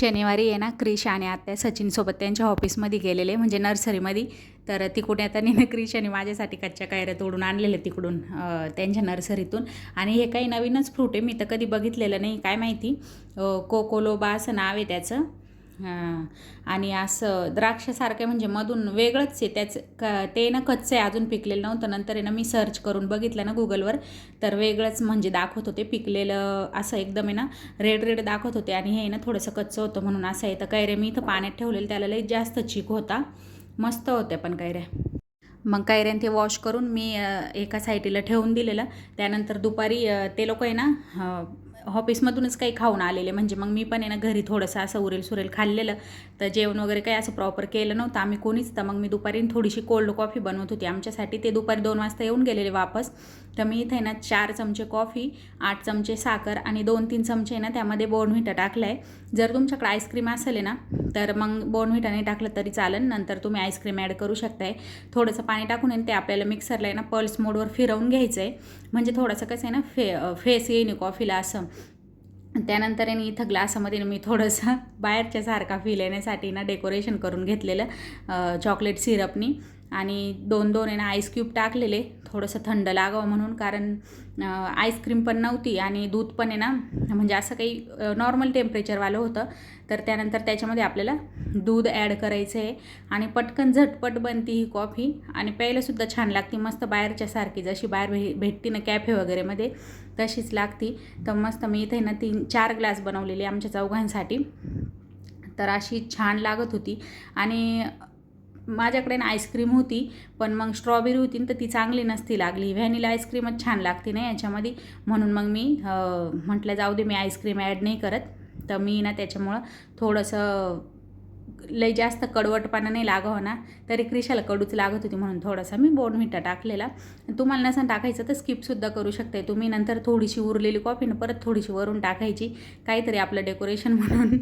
शनिवारी आहे ना क्रिश आणि आत्या सचिनसोबत त्यांच्या ऑफिसमध्ये गेलेले म्हणजे नर्सरीमध्ये. तर तिकडून आता ना क्रिश आणि माझ्यासाठी कच्च्या कैऱ्या तोडून आणलेले तिकडून त्यांच्या नर्सरीतून. आणि हे काही नवीनच फ्रूट आहे मी तर कधी बघितलेलं नाही काय माहिती? कोकोलोबा असं नाव आहे त्याचं. हां. आणि असं द्राक्षासारखं म्हणजे मधून वेगळंच आहे. त्याचं क ते ना कच्चं आहे अजून पिकलेलं नव्हतं. नंतर आहे ना मी सर्च करून बघितलं ना गुगलवर तर वेगळंच म्हणजे दाखवत होते. पिकलेलं असं एकदम आहे ना रेड रेड दाखवत होते. आणि हे ना थोडंसं कच्चं होतं म्हणून असं आहे. तर कैरे मी इथं पाण्यात ठेवलेलं त्याला लई जास्त चिक होता. मस्त होत्या पण कैऱ्या मग कैऱ्यान ते वॉश करून मी एका साईटीला ठेवून दिलेलं. त्यानंतर दुपारी ते लोक आहे ना ऑफिसमधूनच काही खाऊन आलेले. म्हणजे मग मी पण आहे ना घरी थोडंसं असं उरेल सुरेल खाल्लेलं. तर जेवण वगैरे काही असं प्रॉपर केलं नव्हतं. आम्ही कोणीच. तर मग मी दुपारी थोडीशी कोल्ड कॉफी बनवत होती. आमच्यासाठी ते दुपारी दोन वाजता येऊन गेलेले वापस. तर मी इथे ना चार चमचे कॉफी आठ चमचे साखर आणि दोन तीन चमचे ना त्यामध्ये बोर्नव्हिटा टाकलं आहे जर तुमच्याकडे आईस्क्रीम असेल आहे ना तर मग बोर्नव्हिटा नाही टाकलं तरी चालेल. नंतर तुम्ही आईस्क्रीम ॲड करू शकताय. थोडंसं पाणी टाकून आहे ते आपल्याला मिक्सरला आहे ना पल्स मोडवर फिरवून घ्यायचं आहे म्हणजे थोडंसं कसं आहे ना फे फेस येईन कॉफीला असं. त्यानंतर आहे इथं ग्लासामध्ये ना मी थोडंसं बाहेरच्या सारखा फील येण्यासाठी ना डेकोरेशन करून घेतलेलं चॉकलेट सिरपनी आणि दोन दोन आहे ना आईस क्यूब टाकलेले. थोडंसं थंड लागावं म्हणून कारण आईस्क्रीम पण नव्हती आणि दूध पण आहे ना म्हणजे असं काही नॉर्मल टेम्परेचरवालं होतं. तर त्यानंतर त्याच्यामध्ये आपल्याला दूध ॲड करायचं आहे आणि पटकन झटपट बनती ही कॉफी आणि प्यायलासुद्धा छान लागते मस्त बाहेरच्यासारखी जशी बाहेर भे भेटते ना कॅफे वगैरेमध्ये तशीच लागती. तर मस्त मी इथे ना तीन चार ग्लास बनवलेले आमच्या चौघांसाठी. तर अशी छान लागत होती. आणि माझ्याकडे ना आईस्क्रीम होती पण मग स्ट्रॉबेरी होती ना तर ती चांगली नसती लागली. व्हॅनिला आईस्क्रीमच छान लागते ना याच्यामध्ये. म्हणून मग मी म्हटलं जाऊ दे मी आईस्क्रीम ॲड नाही करत. तर मी ना त्याच्यामुळं थोडंसं लई जास्त कडवटपणा नाही लागावं ना तरी क्रिशाला कडूच लागत होती म्हणून थोडासा मी बोर्नव्हिटा टाकलेला. तुम्हाला नसं टाकायचं तर स्किपसुद्धा करू शकताय तुम्ही. नंतर थोडीशी उरलेली कॉफी ना परत थोडीशी वरून टाकायची. काहीतरी आपलं डेकोरेशन म्हणून.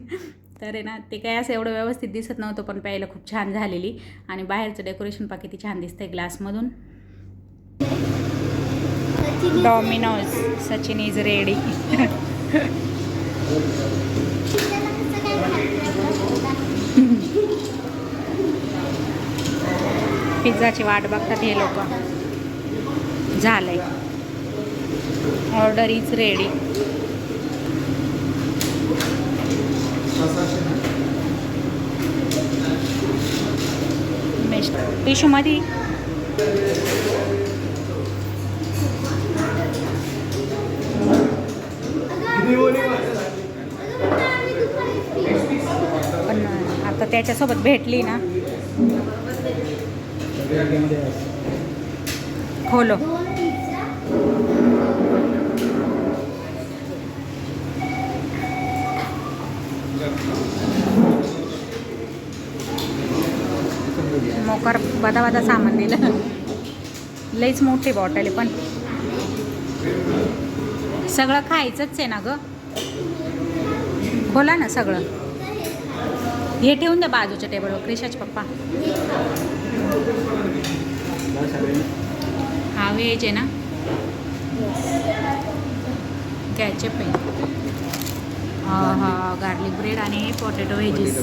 तर आहे ना ते काय असं एवढं व्यवस्थित दिसत नव्हतं पण प्यायला खूप छान झालेली. आणि बाहेरचं डेकोरेशन पा किती छान दिसतंय ग्लासमधून. डॉमिनोज सचिन इज रेडी पिझ्झाची वाट बघतात हे लोक. झालंय. ऑर्डर इज रेडी टिशूमध्ये पण आता त्याच्यासोबत भेटली ना. खोलो. मोकार बदा बदा सामान दिलं. लईच मोठी बॉटल आहे पण. सगळं खायचंच आहे ना ग. खोला ना सगळं. हे ठेवून द्या बाजूच्या टेबलवर क्रिशाच पप्पा. हा व्हेज आहे ना? कॅचअप आहे हा हा गार्लिक ब्रेड आणि पोटॅटो व्हेजीस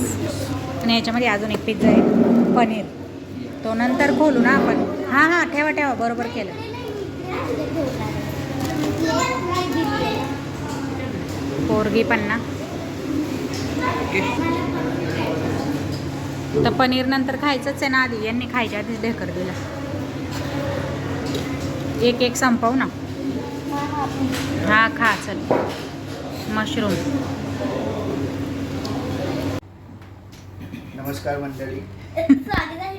आणि याच्यामध्ये अजून एक पिझ्झा आहे पनीर. तो नंतर खोलू ना आपण हां हां ठेवा ठेवा बरोबर केलं. पोरगी पण ना. तर पनीर नंतर खायचंच आहे ना आधी. यांनी खायच्या आधीच ढेकर दिला. एक एक संपव ना. हा खा चल. मशरूम. नमस्कार मंडळी.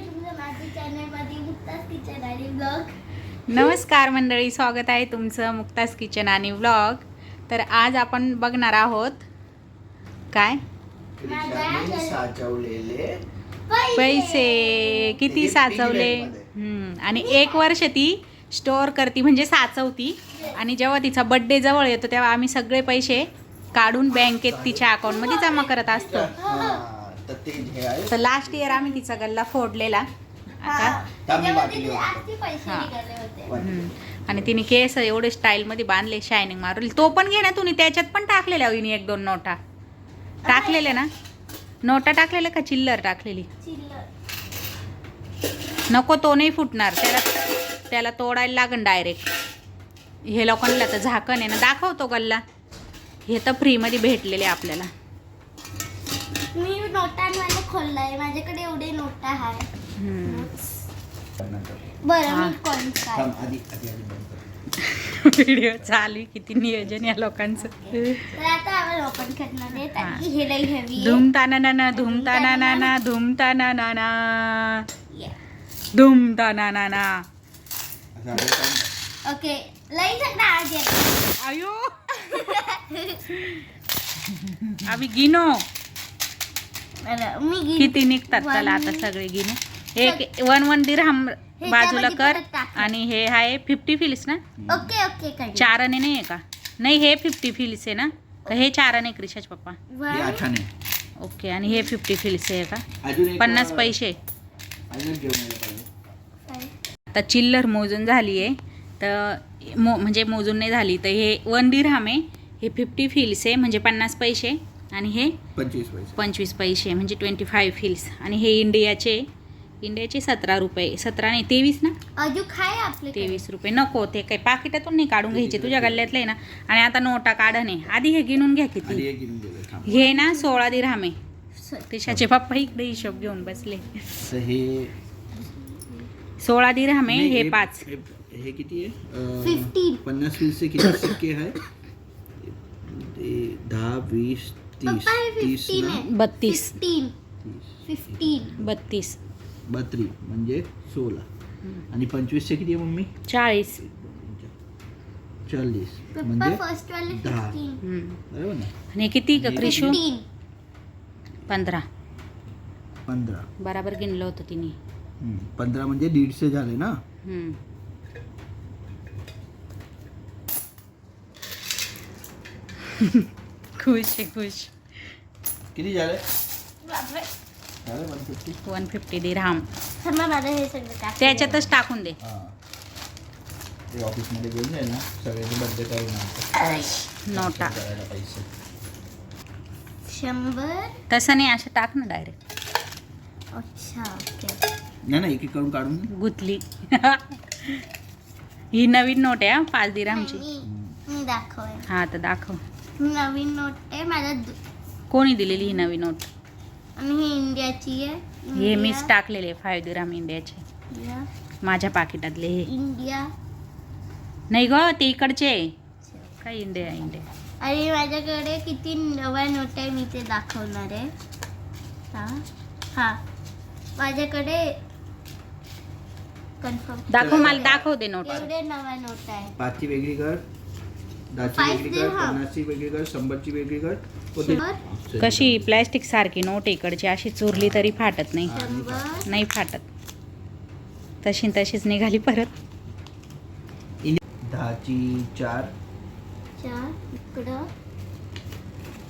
नमस्कार मंडळी स्वागत आहे तुमचं मुक्तास किचन आणि व्लॉग तर आज आपण बघणार आहोत काय? पैसे. किती साचवले? आणि एक वर्ष ती स्टोअर करते म्हणजे साचवती. आणि जेव्हा तिचा बड्डे जवळ येतो तेव्हा आम्ही सगळे पैसे काढून बँकेत तिच्या अकाउंटमध्ये जमा करत असतो. तर ते आहे तर लास्ट इयर आम्ही तिचा गल्ला फोडलेला. हा. आणि तिने केस एवढे स्टाईलमध्ये बांधले शायनिंग मारली. तो पण घे ना तुम्ही त्याच्यात पण टाकलेल्या हिने एक दोन नोटा. टाकलेले ना? नोटा टाकलेल्या का चिल्लर टाकलेली? चिल्लर. नको तो नाही फुटणार. त्याला त्याला तोडायला लागन डायरेक्ट हे लोकांना तर झाकण आहे ना दाखवतो गल्ला. हे तर फ्रीमध्ये भेटलेले आपल्याला. मी नोटांवाले खोललाय. माझ्याकडे एवढे नोटा आहे. बरं. मी काय. व्हिडिओ चालू. किती नियोजन या लोकांचं. तर आता आपण ओपन करणार आहे. कारण की हे लई हेवी धुमताना ना ना धुमताना ना ना धुमताना ना ना धुमताना ना ना थांब. ओके लई येतो आयो आम्ही गिनो. मी. किती निघतात चला आता सगळे गिनो एक वन वन दिरहम बाजूला कर परत टाक. आणि हे आहे फिफ्टी फिल्स ना? ओके ओके कर चार आणे नाही आहे का? नाही हे फिफ्टी फिल्स आहे ना? का हे चार आणे क्रिशाच पप्पा. हे वन आठाने ओके आणि हे फिफ्टी फिल्स आहे का? अजून एक पन्नास पैसे. अजून घेऊन यायला पाहिजे. आता चिल्लर मोजून झाली आहे. तर मो म्हणजे मोजून नाही झाली. तर हे वन दिरहम आहे. हे फिफ्टी फिल्स आहे म्हणजे पन्नास पैसे. आणि हे पंचवीस पैसे. पंचवीस पैसे म्हणजे ट्वेंटी फाय फिल्स आणि हे इंडियाचे इंडियाचे सतरा रुपये. सतरा नाही तेवीस ना? अजून काय आपले तेवीस रुपये. नको ते काही पाकिटातून नाही काढून घ्यायचे तुझ्या गल्ल्यातले ना. आणि आता नोटा काढणे आधी हे गिनून घ्या आधी किती हे ना सोळा दिरहामे तिशाचे पप्पा इकडे हिशोब घेऊन बसले. हे सोळा दिरहामे नाही, हे पाच. हे- किती आहे? अं, 15. पन्नास वीसचे किती सिक्के आहे? ते दहा वीस तीस तीस 15 ना? आहे. बत्तीस. फिफ्टीन तीस. फिफ्टीन बत्तीस. बत्रीस म्हणजे सोळा. आणि पंचवीसचे किती आहे मम्मी? चाळीस. चाळीस पप्पा म्हणजे फर्स्ट वाले दहा. फिफ्टीन. बरोबर ना? आणि किती ग क्रिशू? फिफ्टीन पंधरा. पंधरा. बराबर गिनलं होतं तिने. हम्म, पंधरा म्हणजे दीडशे झाले ना? हम्म. खुश आहे खुश. किती झाले? बापरे. झाले वन फिफ्टी वन फिफ्टी थांबा हे सगळं टाक. त्याच्यातच टाकून दे. हां. ते ऑफिसमध्ये घेऊन जाईल ना सगळ्याचे बड्डे करून आणतो. नोटा. करायला पैसे. शंभर. तसं नाही असं टाक ना डायरेक्ट अच्छा ओके. नाही ना एक एक करून काढून दे. गुतली. ही नवीन नोट आहे हा, पाच दिरामची मी दाखवय हा तर दाखव. नवीन नोट आहे माझ्या कोणी दिलेली ही नवीन नोट? आणि ही इंडियाची आहे हे मीच टाकलेले फाय दिराम इंडियाचे. इंडिया. माझ्या पाकिटातले हे. इंडिया. नाही ग ते इकडचे काय इंडिया इंडिया? आणि माझ्याकडे किती नव्या नोट आहे मी ते दाखवणार आहे. हा हा. माझ्याकडे कन्फर्म दाखव मला दाखव दे नोट. एवढे नव्या नोट आहे पाचची वेगळी कर. दहाची Five वेगळी कर dirham. पन्नासची वेगळी कर शंभरची वेगळी कर. कोणती? शंभर? कशी प्लॅस्टिक सारखी नोट इकडची अशी चुरली तरी फाटत नाही. नाही फाटत. तशी तशीच निघाली परत. दहाची चार. चार इकडं.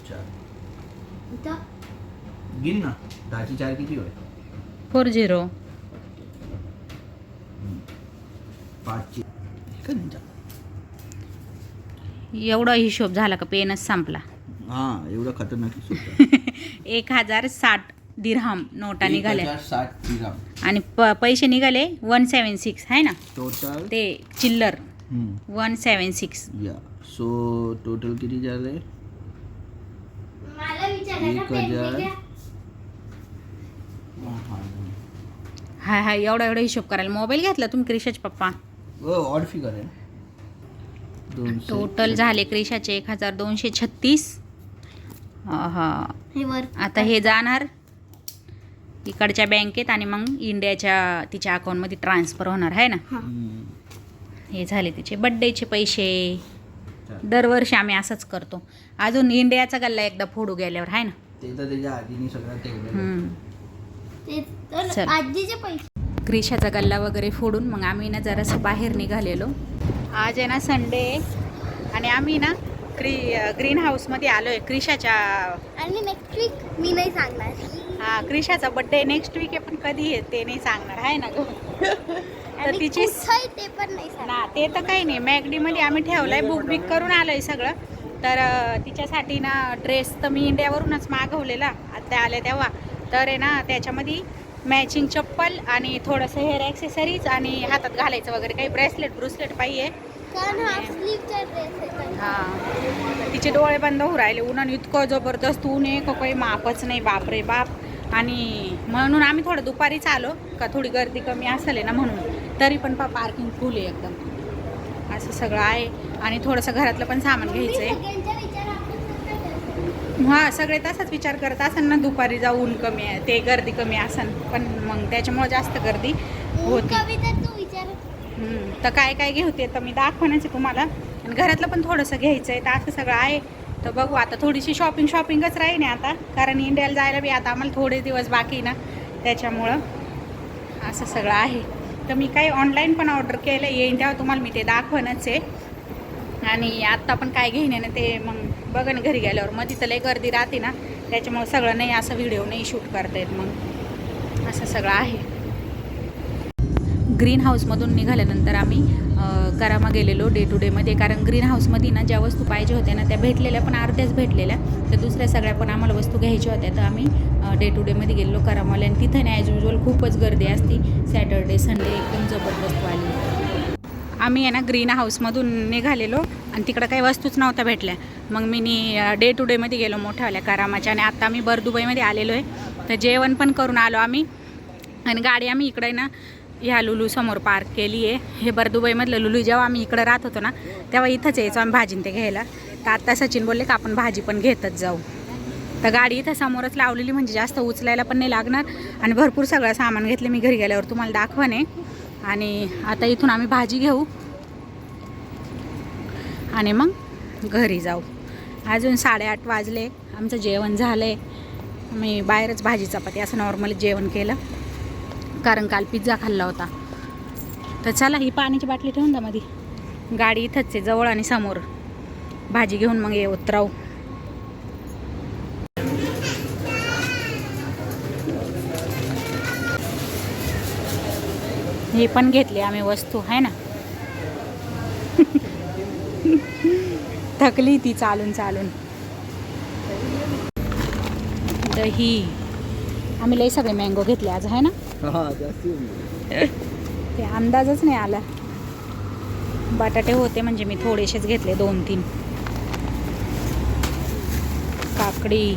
चार. इथं. गिन ना दहाची चार किती होय? Four zero. पाचची? एवढा हिशोब झाला का पेनच संपला. हा एवढं खतरनाक एक हजार साठ दिरहम नोटा निघाल्या साठ आणि प पैसे निघाले वन सेवन सिक्स आहे ना? टोटल ते चिल्लर. वन सेवन सिक्स या. सो टोटल किती झाले? एक हजार. हाय हाय एवढा एवढा हिशोब करायला. मोबाईल घेतला तुम्ही क्रिशाचे पप्पा? ऑड फिगर आहे. टोटल झाले क्रिशाचे एक हजार दोनशे छत्तीस. हा हे वर आता हे जाणार इकडच्या बँकेत आणि मग इंडियाच्या तिच्या अकाउंटमध्ये ट्रान्सफर होणार आहे ना. हे. झाले तिचे बड्डेचे पैसे. दरवर्षी आम्ही असंच करतो. अजून इंडियाचा गल्ला एकदा फोडू गेल्यावर आहे. ना क्रिशाचा गल्ला वगैरे फोडून मग आम्ही ना जरासं बाहेर निघालेलो. आज आहे ना संडे आणि आम्ही ना क्री ग्रीन हाऊसमध्ये आलो आहे क्रिशाच्या आणि नेक्स्ट वीक मी नाही सांगणार. हा क्रिशाचा बड्डे नेक्स्ट वीक आहे पण कधी आहे ते नाही सांगणार आहे ना ग? तर तिची आहे ते पण नाही ना ते तर काही नाही. मॅगडीमध्ये आम्ही ठेवलंय बुक बिक करून आलोय सगळं. तर तिच्यासाठी ना ड्रेस तर मी इंडियावरूनच मागवलेला. आत्या आल्या तेव्हा. तर आहे ना त्याच्यामध्ये मॅचिंग चप्पल आणि थोडंसं हेअर ॲक्सेसरीज आणि हातात घालायचं वगैरे. काही ब्रेसलेट ब्रुसलेट पाहिजे. हां तिचे डोळे बंद होऊ राहिले. उन्हाने इतकं जबरदस्त ऊन आहे. का काही मापच नाही. बापरे बाप. आणि म्हणून आम्ही थोडं दुपारीच आलो. का थोडी गर्दी कमी असेल ना म्हणून. तरी पण पा पार्किंग फुल आहे एकदम. असं सगळं आहे. आणि थोडंसं घरातलं पण सामान घ्यायचं आहे सगळ्यांचा विचार आपण कसं करतो? हां सगळे तसाच विचार करत असन ना दुपारी जाऊ ऊन कमी आहे ते गर्दी कमी असन. पण मग त्याच्यामुळे जास्त गर्दी होती. तर काय काय घेते तर मी दाखवण्याच आहे तुम्हाला. आणि घरातलं पण थोडंसं घ्यायचं आहे तर असं सगळं आहे. तर बघू आता थोडीशी शॉपिंग शॉपिंगच राहील नाही आता. कारण इंडियाला जायला बी आता आम्हाला थोडे दिवस बाकी ना. त्याच्यामुळं असं सगळं आहे. तर मी काही ऑनलाईन पण ऑर्डर केलं येईन तेव्हा तुम्हाला मी ते दाखवणच आहे आणि आत्ता पण काय घेईन ना ते मग बघा ना घरी गेल्यावर. मग तिथं लई गर्दी राहते ना त्याच्यामुळं सगळं नाही असं व्हिडिओ नाही शूट करता येत मग. असं सगळं आहे. ग्रीन हाऊसमधून निघाल्यानंतर आम्ही करामा गेलेलो डे टू डेमध्ये कारण ग्रीन हाऊसमध्ये ना ज्या वस्तू पाहिजे होत्या ना त्या भेटलेल्या पण अर्ध्याच भेटलेल्या. तर दुसऱ्या सगळ्या पण आम्हाला वस्तू घ्यायच्या होत्या. तर आम्ही डे टू डेमध्ये गेलो करामाला आणि तिथं नाही ॲज युजल खूपच गर्दी असती. सॅटर्डे संडे एकदम जबरदस्त वाली. आम्ही आहे ना ग्रीन हाऊसमधून निघालेलो. आणि तिकडं काही वस्तूच नव्हत्या भेटल्या. मग मी नी डे टू डेमध्ये गेलो मोठ्यावाल्या करामाच्या आणि आत्ता आम्ही बरदुबईमध्ये आलेलो आहे तर जेवण पण करून आलो आम्ही. आणि गाडी आम्ही इकडे ना ह्या लुलू समोर पार्क केली आहे. हे बरदुबईमधलं लुलू जेव्हा आम्ही इकडं राहत होतो ना तेव्हा इथंच यायचो आम्ही भाजीन ते घ्यायला. तर आत्ता सचिन बोलले का आपण भाजी पण घेतच जाऊ. तर गाडी इथं समोरच लावलेली म्हणजे जास्त उचलायला पण नाही लागणार. आणि भरपूर सगळं सामान घेतलं मी घरी गेल्यावर तुम्हाला दाखवणे. आणि आता इथून आम्ही भाजी घेऊ. आणि मग घरी जाऊ. अजून साडेआठ वाजले. आमचं जेवण झालं आहे मी बाहेरच भाजी चपाती असं नॉर्मली जेवण केलं. कारण काल पिझ्झा खाल्ला होता. तर चला ही पाण्याची बाटली ठेवून द्या मध्ये गाडी इथंच आहे जवळ आणि समोर. भाजी घेऊन मग ये उतराऊ हे पण घेतले आम्ही वस्तू आहे ना? थकली ती चालून चालून. दही. आम्ही लई सगळे मँगो घेतले आज आहे ना? हा जास्ती ते अंदाजच नाही आला. बटाटे होते म्हणजे मी थोडेसेच घेतले दोन तीन. काकडी.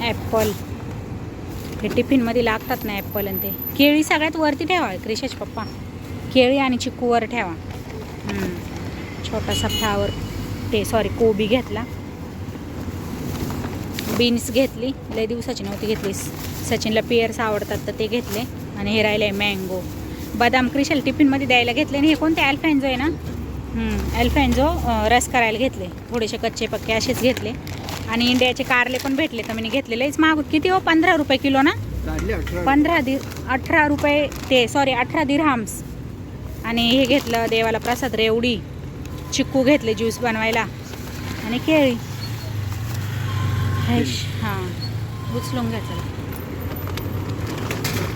ॲपल. हे टिफिनमध्ये लागतात ना ॲपल आणि ते. केळी सगळ्यात वरती ठेवा क्रिशेश पप्पा. केळी आणि चिक्कूवर ठेवा. हम्म. छोटासा फ्लावर ते सॉरी कोबी घेतला. बीन्स घेतली. लय दिवसाची नव्हती घेतली. सचिनला पियर्स आवडतात तर ते घेतले. आणि हे राहिले मँगो बदाम क्रिशल टिफिनमध्ये द्यायला घेतले आणि हे कोणते? ॲल्फॅन्झो आहे ना? ॲल्फॅन्झो रस करायला घेतले. थोडेसे कच्चे पक्के असेच घेतले. आणि इंडियाचे कारले पण भेटले तर मी घेतलेलेच मागू किती हो? पंधरा रुपये किलो ना? पंधरा दि अठरा रुपये ते सॉरी अठरा दिरहाम्स आणि हे घेतलं देवाला प्रसाद रेवडी. चिक्कू घेतले ज्यूस बनवायला. आणि केळी. हैश हां. उचलून घ्यायचं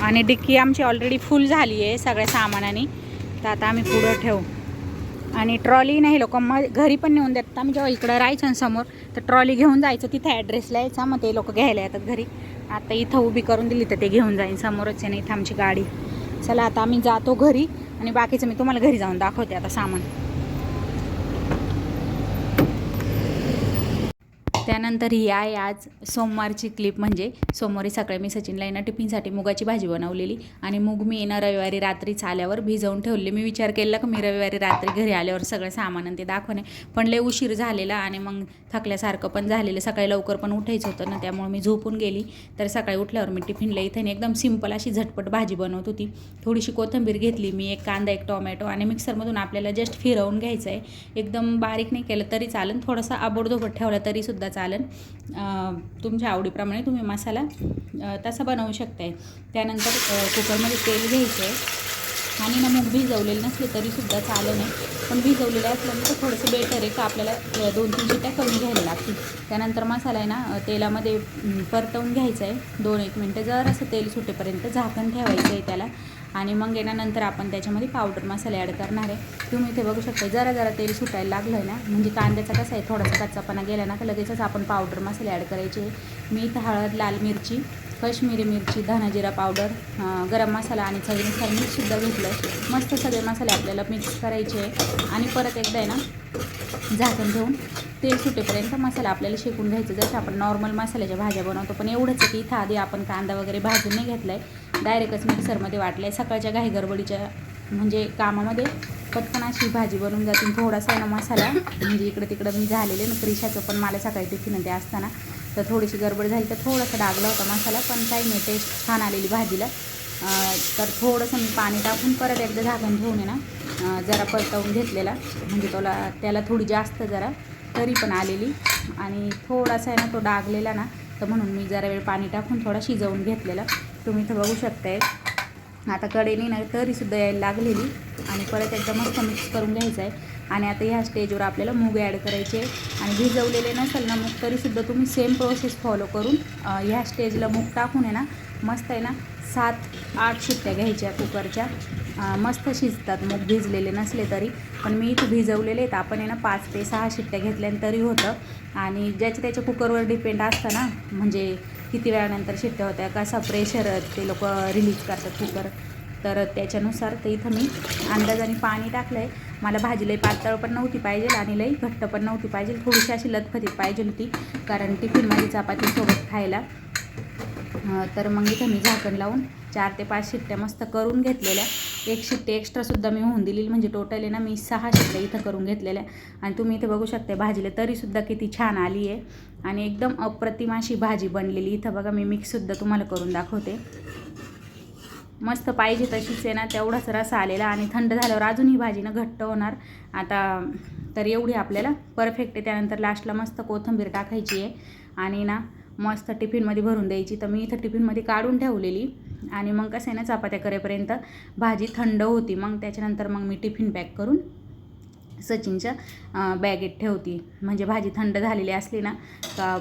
आणि डिक्की आमची ऑलरेडी फुल झाली आहे सगळ्या सामानाने. तर आता आम्ही पुढं ठेवू. आणि ट्रॉली नाही लोक मग घरी पण नेऊन देतात. आम्ही जेव्हा इकडं राहायचो ना समोर तर ट्रॉली घेऊन जायचं. तिथे ॲड्रेसला यायचा मग ते लोक घ्यायला येतात घरी. आता इथं उभी करून दिली तर ते घेऊन जाईन. समोरच आहे ना इथं आमची गाडी. चला आता आम्ही जातो घरी. आणि बाकीचं मी तुम्हाला घरी जाऊन दाखवते आता सामान. त्यानंतर ही आहे आज सोमवारची क्लिप म्हणजे सोमवारी सकाळी मी सचिनला येणं टिफिनसाठी मुगाची भाजी बनवलेली आणि मूग मी येणं रविवारी रात्रीच आल्यावर भिजवून ठेवले. मी विचार केला की मी रविवारी रात्री घरी आल्यावर सगळं सामान ते दाखवणे. पण लय उशीर झालेला आणि मग थकल्यासारखं पण झालेलं. सकाळी लवकर पण उठायचं होतं ना त्यामुळे मी झोपून गेली. तर सकाळी उठल्यावर मी टिफिनला इथे एकदम सिंपल अशी झटपट भाजी बनवत होती. थोडीशी कोथिंबीर घेतली मी एक कांदा एक टोमॅटो आणि मिक्सरमधून आपल्याला जस्ट फिरवून घ्यायचं आहे एकदम बारीक नाही केलं तरी चालेल. थोडासा आबडधोबड ठेवला तरीसुद्धा चालेल. तुमच्या आवडीप्रमाणे तुम्ही मसाला तसा बनवू शकताय. त्यानंतर कुकरमध्ये तेल घ्यायचं आहे आणि ना मग भिजवलेलं नसले तरीसुद्धा चालं नाही. पण भिजवलेलं असलं तर थोडंसं बेटर आहे का आपल्याला दोन तीन शिट्ट्या कमी घ्यायला लागतील. त्यानंतर मसाला आहे ना तेलामध्ये परतवून घ्यायचा आहे दोन एक मिनटं जर असं तेल सुटेपर्यंत झाकण ठेवायचं आहे त्याला. आणि मग येण्यानंतर नंतर आपण त्याच्यामध्ये पावडर मसाले ॲड करणार आहे. तुम्ही इथे बघू शकता जरा जरा तेल सुटायला लागलं आहे ना म्हणजे कांद्याचा कसा आहे थोडासा कच्चापणा गेला ना तर लगेचच आपण पावडर मसाले ॲड करायचे. मी इथं हळद लाल मिरची कश्मीरी मिरची धना जिरा पावडर गरम मसाला आणि चवीनुसार मीठसुद्धा घेतलं आहे मस्त सगळे मसाले आपल्याला मिक्स करायचे आणि परत एकदा आहे ना झाकण ठेवून तेल सुटेपर्यंत मसाला आपल्याला शेकून घ्यायचं. जसं आपण नॉर्मल मसाल्याच्या भाज्या बनवतो पण एवढंच की इथं आधी आपण कांदा वगैरे भाजून नाही घेतला आहे डायरेक्टच मिक्सरमध्ये वाटलं आहे सकाळच्या घाई गडबडीच्या म्हणजे कामामध्ये पटकन अशी भाजी बनवून जाते. थोडासा आहे ना मसाला. म्हणजे इकडं तिकडं मी झालेले ना क्रिशाचं पण मला सकाळी टिफिन ते असताना. तर थोडीशी गडबड झाली तर थोडासा डागला होता मसाला पण काही नाही टेस्ट छान आलेली भाजीला. तर थोडंसं मी पाणी टाकून परत एकदा झाकण ठेवून आहे ना जरा परतवून घेतलेला. म्हणजे त्याला त्याला थोडी जास्त जरा तरी पण आलेली. आणि थोडासा आहे ना तो डागलेला ना तर म्हणून मी जरा वेळ पाणी टाकून थोडा शिजवून घेतलेला. तुम्ही इथं बघू शकताय. आता कडेने ना तरीसुद्धा यायला लागलेली आणि परत एकदा मस्त मिक्स करून घ्यायचं आहे आणि आता ह्या स्टेजवर आपल्याला मूग ॲड करायचे आणि भिजवलेले नसेल ना मूग तरीसुद्धा तुम्ही सेम प्रोसेस फॉलो करून ह्या स्टेजला मूग टाकून आहे ना मस्त आहे ना सात आठ शिट्ट्या घ्यायच्या कुकरच्या. मस्त शिजतात मूग भिजलेले नसले तरी. पण मी इथं भिजवलेले आहेत. आपण आहे ना पाच ते सहा शिट्ट्या घेतल्या तरी होतं. आणि ज्याच्या त्याच्या कुकरवर डिपेंड असतं ना म्हणजे किती वेळानंतर शिट्ट्या होत्या कसा प्रेशर ते लोक रिलीज करतात कुकर तर त्याच्यानुसार ते इथं मी अंदाजाने पाणी टाकलं आहे मला भाजी लई पातळ पण नव्हती पाहिजे आणि लई घट्ट पण नव्हती पाहिजे. थोडीशी अशी लथपथीत पाहिजे होती कारण टिफिनमध्ये चपातीसोबत खायला. तर मग इथं मी झाकण लावून चार ते पाच शिट्ट्या मस्त करून घेतलेल्या. एक शिट्टी एक्स्ट्रासुद्धा मी होऊन दिली म्हणजे टोटल आहे ना मी सहा शिट्ट्या इथं करून घेतलेल्या. आणि तुम्ही इथे बघू शकता भाजीला तरीसुद्धा किती छान आली आहे. आणि एकदम अप्रतिम अशी भाजी बनलेली. इथं बघा मी मिक्ससुद्धा तुम्हाला करून दाखवते. मस्त पाहिजे तशीच आहे ना तेवढाच रसा आलेला. आणि थंड झाल्यावर अजून ही भाजी ना घट्ट होणार. आता तर एवढी आपल्याला परफेक्ट आहे. त्यानंतर लास्टला मस्त कोथिंबीर टाकायची आहे. आणि ना मस्त टिफिनमध्ये भरून द्यायची. तर मी इथं टिफिनमध्ये काढून ठेवलेली. आणि मग कसं आहे ना चपात्या करेपर्यंत भाजी थंड होती. मग त्याच्यानंतर मग मी टिफिन पॅक करून सचिनच्या बॅगेत ठेवती. म्हणजे भाजी थंड झालेली असली ना का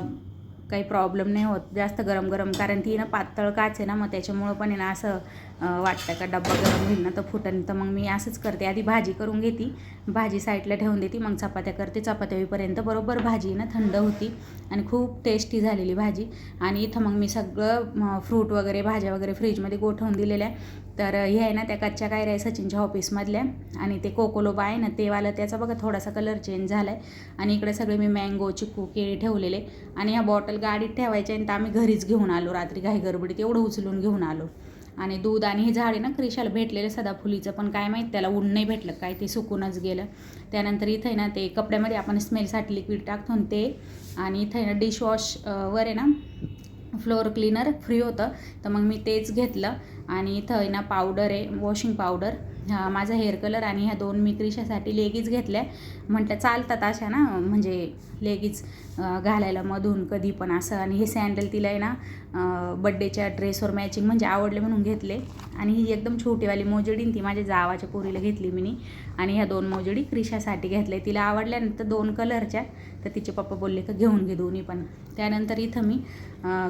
काही प्रॉब्लेम नाही होत. जास्त गरम गरम कारण ती ना पातळ काच आहे ना मग त्याच्यामुळं पण आहे ना असं वाटतं का डब्बा गरम होईल ना तर फुटन. तर मग मी असंच करते. आधी भाजी करून घेते. भाजी साईडला ठेवून देते. मग चपात्या करते. चपात्या होईपर्यंत बरोबर भाजी ना थंड होती. आणि खूप टेस्टी झालेली भाजी. आणि इथं मग मी सगळं फ्रूट वगैरे भाज्या वगैरे फ्रीजमध्ये गोठवून दिलेल्या तर हे आहे ना त्या कच्च्या काय आहे सचिनच्या ऑफिसमधल्या आणि ते कोकोलोबा आहे ना तेवालं त्याचा बघा थोडासा कलर चेंज झाला आहे आणि इकडे सगळे मी मँगो चिकू केळी ठेवलेले. आणि ह्या बॉटल गाडीत ठेवायच्या आणि तर आम्ही घरीच घेऊन आलो. रात्री घाई गडबडीत एवढं उचलून घेऊन आलो. आणि दूध आणि हे झाड आहे ना क्रिशाला भेटलेलं सदाफुलीचं पण काय माहीत त्याला ऊन नाही भेटलं काय ते सुकूनच गेलं. त्यानंतर इथं आहे ना ते कपड्यामध्ये आपण स्मेलसाठी लिक्विड टाकतो ते. आणि इथं आहे ना डिशवॉश वर आहे ना फ्लोअर क्लीनर फ्री होतं. तर मग मी तेच घेतलं. आणि इथं आहे ना पावडर आहे वॉशिंग पावडर हा माझा हेअर कलर आणि ह्या दोन मी क्रिशासाठी लेगीज घेतल्या. म्हटलं चालतात अशा ना म्हणजे लेगीज घालायला मधून कधी पण असं. आणि हे सँडल तिला आहे ना बड्डेच्या ड्रेसवर मॅचिंग म्हणजे आवडले म्हणून घेतले. आणि ही एकदम छोटीवाली मोजडी ती माझ्या जावाच्या पोरीला घेतली मी आणि ह्या दोन मोजडी क्रिशासाठी घेतल्या. तिला आवडल्यानंतर दोन कलरच्या. तर तिचे पप्पा बोलले का घेऊन घे दोन्ही पण. त्यानंतर इथं मी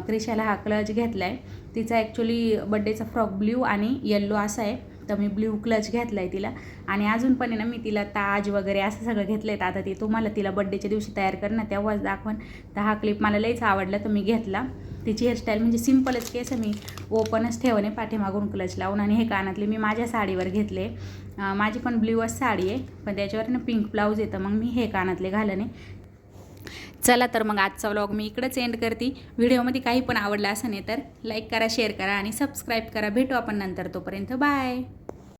क्रिशाला हा क्लच घेतला आहे तिचा ॲक्च्युली बड्डेचा फ्रॉक ब्ल्यू आणि येल्लो असा आहे. तर मी ब्ल्यू क्लच घेतला आहे तिला. आणि अजून पण आहे ना मी तिला ताज वगैरे असं सगळं घेतलं आहे आता ते तुम्हाला तिला बड्डेच्या दिवशी तयार कर ना तेव्हाच दाखवण तर हा क्लिप मला लईच आवडला तर मी घेतला. तिची हेअरस्टाईल म्हणजे सिम्पलच केस मी ओपनच ठेवणे पाठीमागून क्लच लावून आणि हे कानातले मी माझ्या साडीवर घेतले. माझी पण ब्ल्यूच साडी आहे. पण त्याच्यावर ना पिंक ब्लाऊज येतं. मग मी हे कानातले घालणे. चला तर मग आजचा व्लॉग मी इकडंच एंड करते. व्हिडिओमध्ये काही पण आवडलं असं नाही तर लाईक करा शेअर करा आणि सबस्क्राईब करा. भेटू आपण नंतर तोपर्यंत. बाय